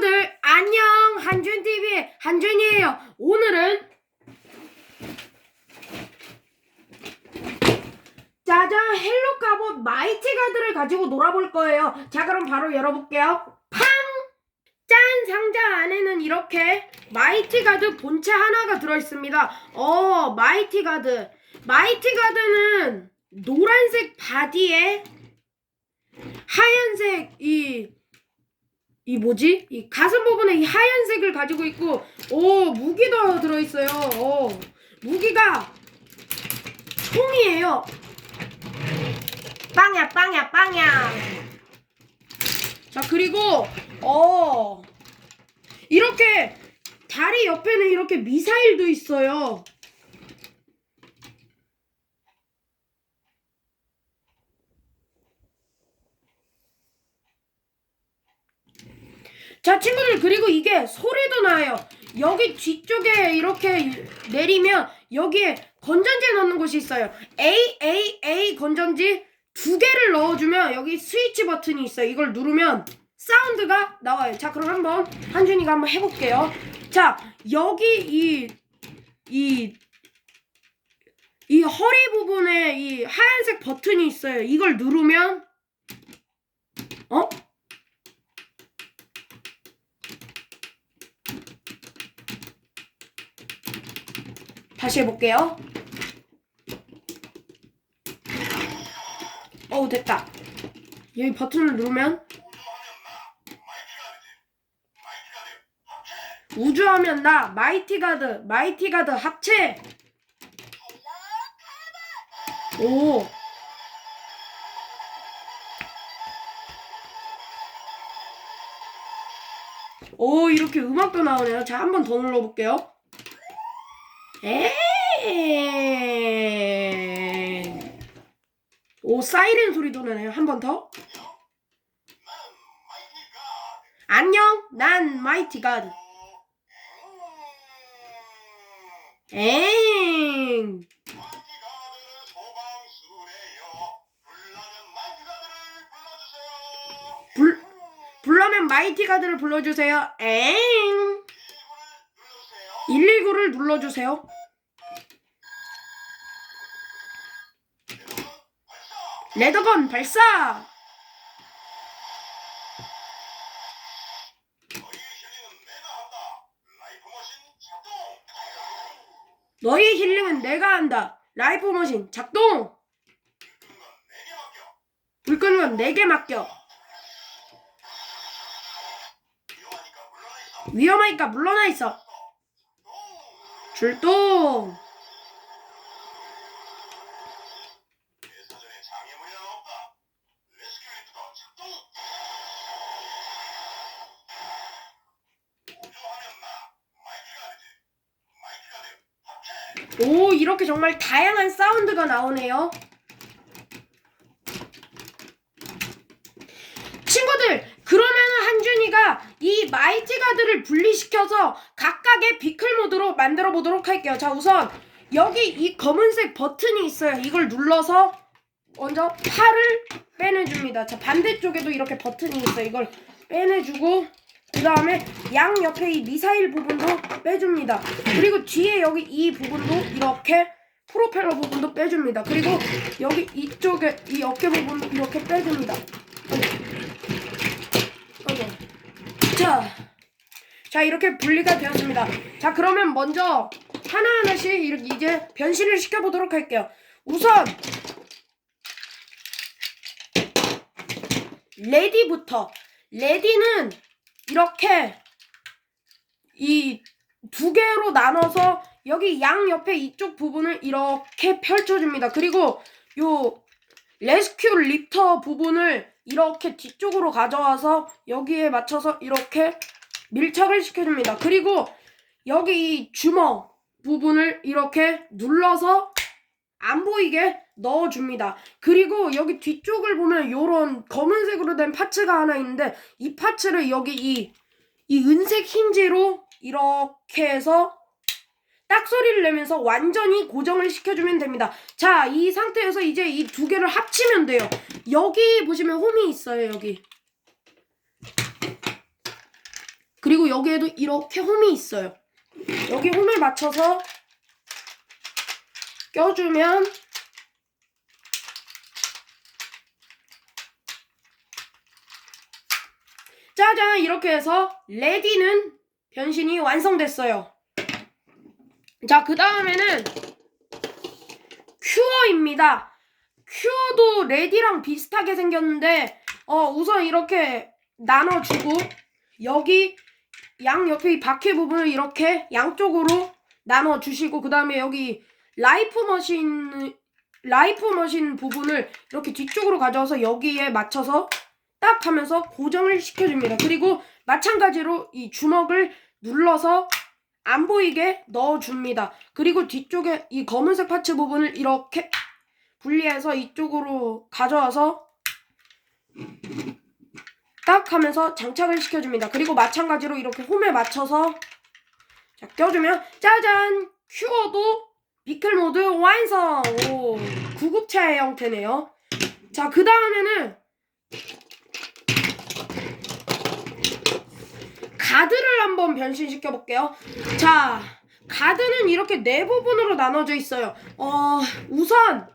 친구들 안녕! 한준TV의 한준이에요. 오늘은 짜잔 헬로 갑옷 마이티 가드를 가지고 놀아볼 거예요. 자 그럼 바로 열어볼게요. 팡! 짠! 상자 안에는 이렇게 마이티 가드 본체 하나가 들어있습니다. 어 마이티 가드. 마이티 가드는 노란색 바디에 하얀색 이 이 뭐지? 이 가슴 부분에 이 하얀색을 가지고 있고 오 무기도 들어있어요. 어 무기가 총이에요. 빵야 빵야 빵야. 자 그리고 어 이렇게 다리 옆에는 이렇게 미사일도 있어요. 자 친구들 그리고 이게 소리도 나요. 여기 뒤쪽에 이렇게 내리면 여기에 건전지 넣는 곳이 있어요. A A A 건전지 두 개를 넣어주면 여기 스위치 버튼이 있어요. 이걸 누르면 사운드가 나와요. 자 그럼 한번 한준이가 한번 해볼게요. 자 여기 이 이, 이 허리 부분에 이 하얀색 버튼이 있어요. 이걸 누르면 어? 다시 해볼게요. 어우 됐다. 여기 버튼을 누르면 우주하면 나 마이티 가드 마이티 가드 합체. 오. 오 이렇게 음악도 나오네요. 자 한 번 더 눌러볼게요. 에이. 오 사이렌 소리도 나네요. 한 번 더. 안녕, 난 마이티 가드. 엥. 불 불러면 마이티 가드를 불러주세요. 엥. 119를 눌러주세요. 레더건 발사! 너희 힐링은 내가 한다. 라이프 머신 작동! 불 끄는 건 내게 맡겨. 위험하니까 물러나 있어. 출동! 오, 이렇게 정말 다양한 사운드가 나오네요. 친구들, 그러면은 한준이가 이 마이티 가드를 분리시켜서 각각의 비클 모드로 만들어 보도록 할게요. 자, 우선 여기 이 검은색 버튼이 있어요. 이걸 눌러서 먼저 팔을 빼내줍니다. 자, 반대쪽에도 이렇게 버튼이 있어요. 이걸 빼내주고 그 다음에 양 옆에 이 미사일 부분도 빼줍니다. 그리고 뒤에 여기 이 부분도 이렇게 프로펠러 부분도 빼줍니다. 그리고 여기 이쪽에 이 어깨 부분도 이렇게 빼줍니다. 자, 자 이렇게 분리가 되었습니다. 자 그러면 먼저 하나하나씩 이렇게 이제 변신을 시켜보도록 할게요. 우선 레디부터 레디는 이렇게 이 두 개로 나눠서 여기 양 옆에 이쪽 부분을 이렇게 펼쳐줍니다. 그리고 요 레스큐 리터 부분을 이렇게 뒤쪽으로 가져와서 여기에 맞춰서 이렇게 밀착을 시켜줍니다. 그리고 여기 이 주먹 부분을 이렇게 눌러서 안 보이게 넣어줍니다. 그리고 여기 뒤쪽을 보면 요런 검은색으로 된 파츠가 하나 있는데 이 파츠를 여기 이, 이 은색 힌지로 이렇게 해서 딱 소리를 내면서 완전히 고정을 시켜주면 됩니다. 자, 이 상태에서 이제 이 두 개를 합치면 돼요. 여기 보시면 홈이 있어요, 여기. 여기에도 이렇게 홈이 있어요. 여기 홈을 맞춰서 껴주면 짜잔 이렇게 해서 레디는 변신이 완성됐어요. 자, 그 다음에는 큐어입니다. 큐어도 레디랑 비슷하게 생겼는데 어, 우선 이렇게 나눠주고 여기 양 옆에 이 바퀴 부분을 이렇게 양쪽으로 나눠주시고 그 다음에 여기 라이프 머신 라이프 머신 부분을 이렇게 뒤쪽으로 가져와서 여기에 맞춰서 딱 하면서 고정을 시켜줍니다. 그리고 마찬가지로 이 주먹을 눌러서 안 보이게 넣어줍니다. 그리고 뒤쪽에 이 검은색 파츠 부분을 이렇게 분리해서 이쪽으로 가져와서 딱 하면서 장착을 시켜줍니다. 그리고 마찬가지로 이렇게 홈에 맞춰서 자, 껴주면 짜잔! 큐어도 비클 모드 완성! 오, 구급차의 형태네요. 자, 그 다음에는 가드를 한번 변신시켜 볼게요. 자, 가드는 이렇게 네 부분으로 나눠져 있어요. 어, 우선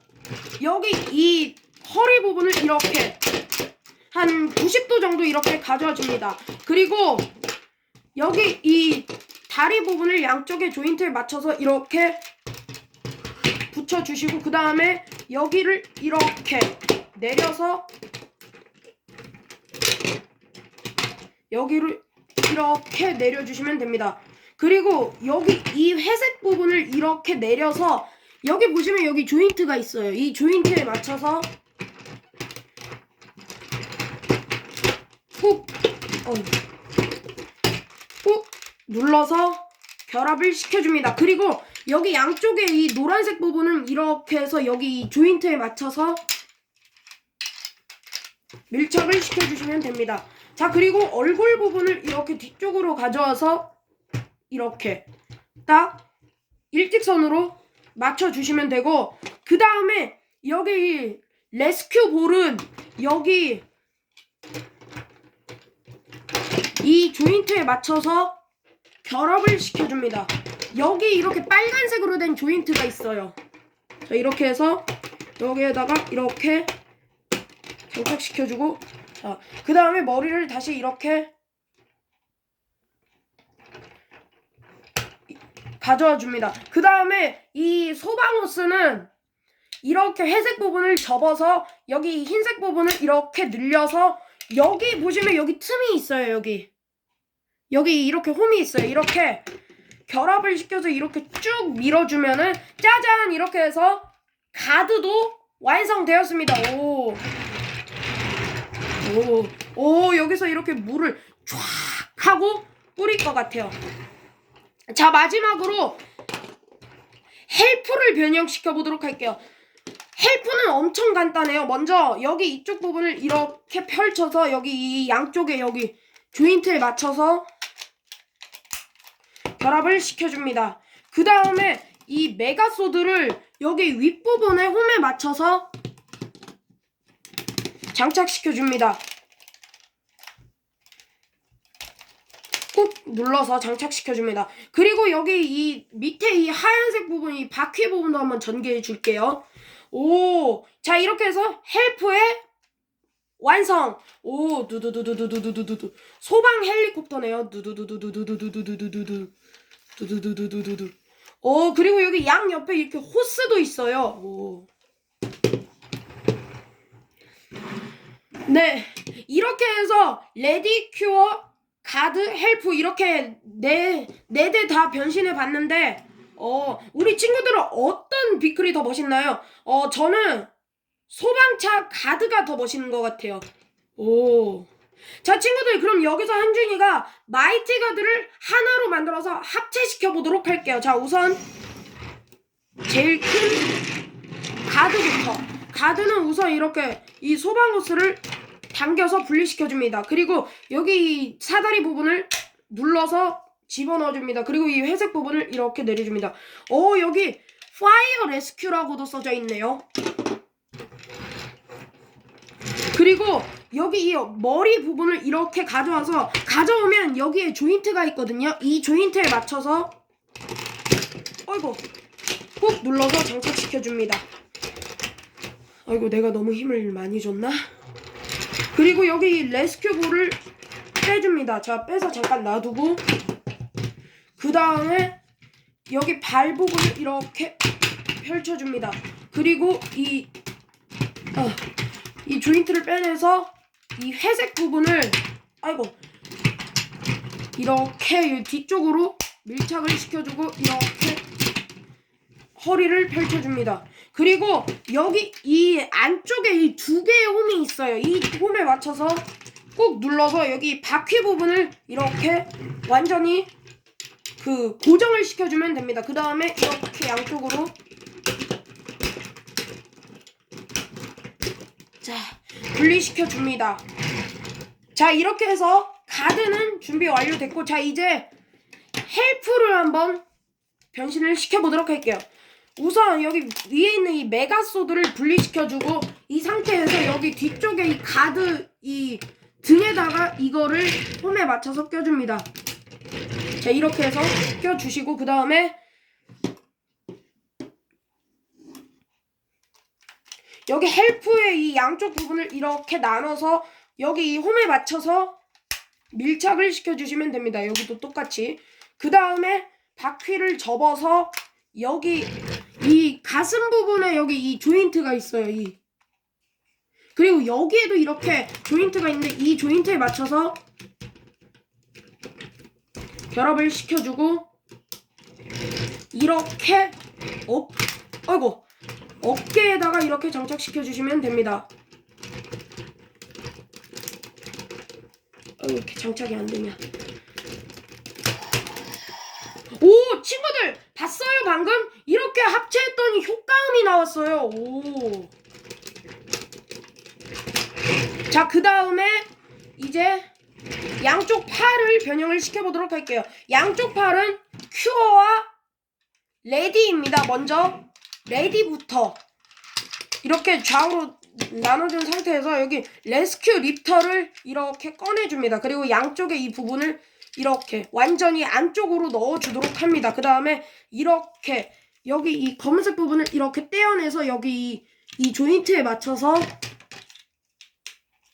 여기 이 허리 부분을 이렇게 한 90도 정도 이렇게 가져와 줍니다. 그리고 여기 이 다리 부분을 양쪽에 조인트에 맞춰서 이렇게 붙여주시고 그 다음에 여기를 이렇게 내려서 여기를 이렇게 내려주시면 됩니다. 그리고 여기 이 회색 부분을 이렇게 내려서 여기 보시면 여기 조인트가 있어요. 이 조인트에 맞춰서 꾹, 어, 꾹 눌러서 결합을 시켜줍니다. 그리고 여기 양쪽에 이 노란색 부분은 이렇게 해서 여기 이 조인트에 맞춰서 밀착을 시켜주시면 됩니다. 자, 그리고 얼굴 부분을 이렇게 뒤쪽으로 가져와서 이렇게 딱 일직선으로 맞춰주시면 되고, 그 다음에 여기 레스큐 볼은 여기 이 조인트에 맞춰서 결합을 시켜줍니다. 여기 이렇게 빨간색으로 된 조인트가 있어요. 자, 이렇게 해서 여기에다가 이렇게 장착시켜주고 자, 그 다음에 머리를 다시 이렇게 가져와 줍니다. 그 다음에 이 소방호스는 이렇게 회색 부분을 접어서 여기 흰색 부분을 이렇게 늘려서 여기 보시면 여기 틈이 있어요. 여기 여기 이렇게 홈이 있어요. 이렇게 결합을 시켜서 이렇게 쭉 밀어주면은 짜잔 이렇게 해서 가드도 완성되었습니다. 오. 오, 오, 여기서 이렇게 물을 쫙 하고 뿌릴 것 같아요. 자, 마지막으로 헬프를 변형시켜 보도록 할게요. 헬프는 엄청 간단해요. 먼저 여기 이쪽 부분을 이렇게 펼쳐서 여기 이 양쪽에 여기 조인트에 맞춰서 결합을 시켜줍니다. 그 다음에 이 메가소드를 여기 윗부분에 홈에 맞춰서 장착시켜줍니다. 꾹 눌러서 장착시켜줍니다. 그리고 여기 이 밑에 이 하얀색 부분, 이 바퀴 부분도 한번 전개해 줄게요. 오, 자 이렇게 해서 헬프의 완성. 오, 두두두두두두두두두. 소방 헬리콥터네요. 두두두두두두두두두두 두. 두두두두두두두. 오, 그리고 여기 양 옆에 이렇게 호스도 있어요. 오. 네, 이렇게 해서 레디 큐어 가드 헬프 이렇게 네 네 대 다 변신해 봤는데 어 우리 친구들은 어떤 비클이 더 멋있나요? 어 저는 소방차 가드가 더 멋있는 것 같아요. 오. 자 친구들 그럼 여기서 한준이가 마이티 가드를 하나로 만들어서 합체시켜 보도록 할게요. 자 우선 제일 큰 가드부터. 가드는 우선 이렇게 이 소방호스를 당겨서 분리시켜 줍니다. 그리고 여기 이 사다리 부분을 눌러서 집어넣어 줍니다. 그리고 이 회색 부분을 이렇게 내려줍니다. 오 여기 파이어 레스큐라고도 써져 있네요. 그리고 여기 이 머리 부분을 이렇게 가져와서 가져오면 여기에 조인트가 있거든요. 이 조인트에 맞춰서 어이구 꾹 눌러서 장착시켜 줍니다. 아이고 내가 너무 힘을 많이 줬나? 그리고 여기 이 레스큐 볼을 빼줍니다. 자 빼서 잠깐 놔두고 그 다음에 여기 발 부분을 이렇게 펼쳐줍니다. 그리고 이, 어, 이 조인트를 빼내서 이 회색 부분을, 아이고, 이렇게 이 뒤쪽으로 밀착을 시켜주고 이렇게 허리를 펼쳐줍니다. 그리고 여기 이 안쪽에 이 두 개의 홈이 있어요. 이 홈에 맞춰서 꾹 눌러서 여기 바퀴 부분을 이렇게 완전히 그 고정을 시켜주면 됩니다. 그 다음에 이렇게 양쪽으로 자 분리시켜 줍니다. 자 이렇게 해서 가드는 준비 완료됐고 자 이제 헬프를 한번 변신을 시켜보도록 할게요. 우선 여기 위에 있는 이 메가소드를 분리시켜주고 이 상태에서 여기 뒤쪽에 이 가드 이 등에다가 이거를 홈에 맞춰서 껴줍니다. 자 이렇게 해서 껴주시고 그 다음에 여기 헬프의 이 양쪽 부분을 이렇게 나눠서 여기 이 홈에 맞춰서 밀착을 시켜주시면 됩니다. 여기도 똑같이 그 다음에 바퀴를 접어서 여기 이 가슴 부분에 여기 이 조인트가 있어요. 이 그리고 여기에도 이렇게 조인트가 있는데 이 조인트에 맞춰서 결합을 시켜주고 이렇게 어, 아이고 어깨에다가 이렇게 장착시켜 주시면 됩니다. 어, 왜 이렇게 장착이 안 되냐? 오 친구들 봤어요 방금 이렇게 합체했더니 효과음이 나왔어요. 오. 자 그 다음에 이제 양쪽 팔을 변형을 시켜보도록 할게요. 양쪽 팔은 큐어와 레디입니다. 먼저 레디부터 이렇게 좌우로 나눠준 상태에서 여기 레스큐 립터를 이렇게 꺼내줍니다. 그리고 양쪽에 이 부분을 이렇게 완전히 안쪽으로 넣어주도록 합니다. 그 다음에 이렇게 여기 이 검은색 부분을 이렇게 떼어내서 여기 이, 이 조인트에 맞춰서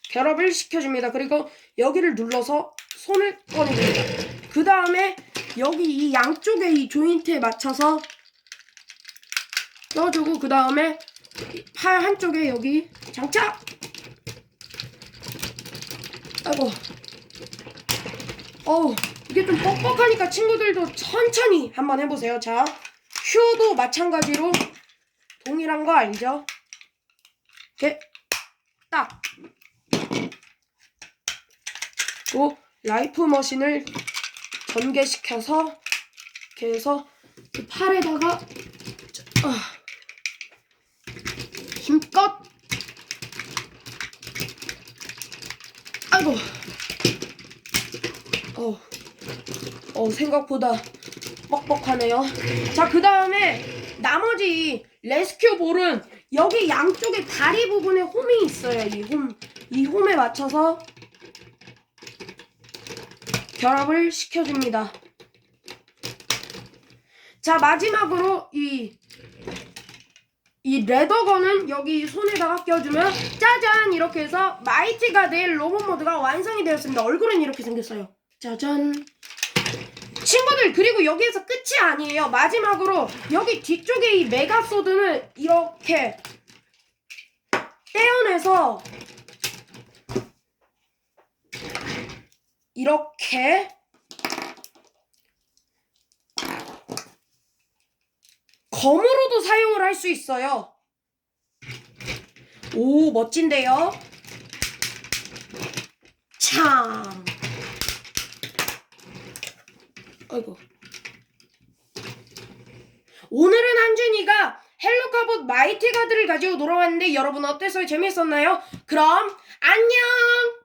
결합을 시켜줍니다. 그리고 여기를 눌러서 손을 꺼내줍니다. 그 다음에 여기 이 양쪽에 이 조인트에 맞춰서 껴주고 그 다음에 팔 한쪽에 여기 장착! 아이고 어우 이게 좀 뻑뻑하니까 친구들도 천천히 한번 해보세요. 자 큐도 마찬가지로 동일한 거 알죠? 이렇게 딱또 라이프 머신을 전개시켜서 이렇게 해서 그 팔에다가 아, 힘껏 아이고 어, 어 생각보다 뻑뻑하네요. 자 그 다음에 나머지 레스큐 볼은 여기 양쪽에 다리 부분에 홈이 있어요 이 홈, 이 홈에 맞춰서 결합을 시켜줍니다. 자 마지막으로 이 이 레더건은 여기 손에다가 껴주면 짜잔 이렇게 해서 마이티 가드의 로봇 모드가 완성이 되었습니다. 얼굴은 이렇게 생겼어요. 짜잔. 친구들 그리고 여기에서 끝이 아니에요. 마지막으로 여기 뒤쪽에 이 메가소드는 이렇게 떼어내서 이렇게 검으로도 사용을 할 수 있어요. 오, 멋진데요? 참. 아이고. 오늘은 한준이가 헬로카봇 마이티 가드를 가지고 놀아왔는데 여러분 어땠어요? 재밌었나요? 그럼 안녕!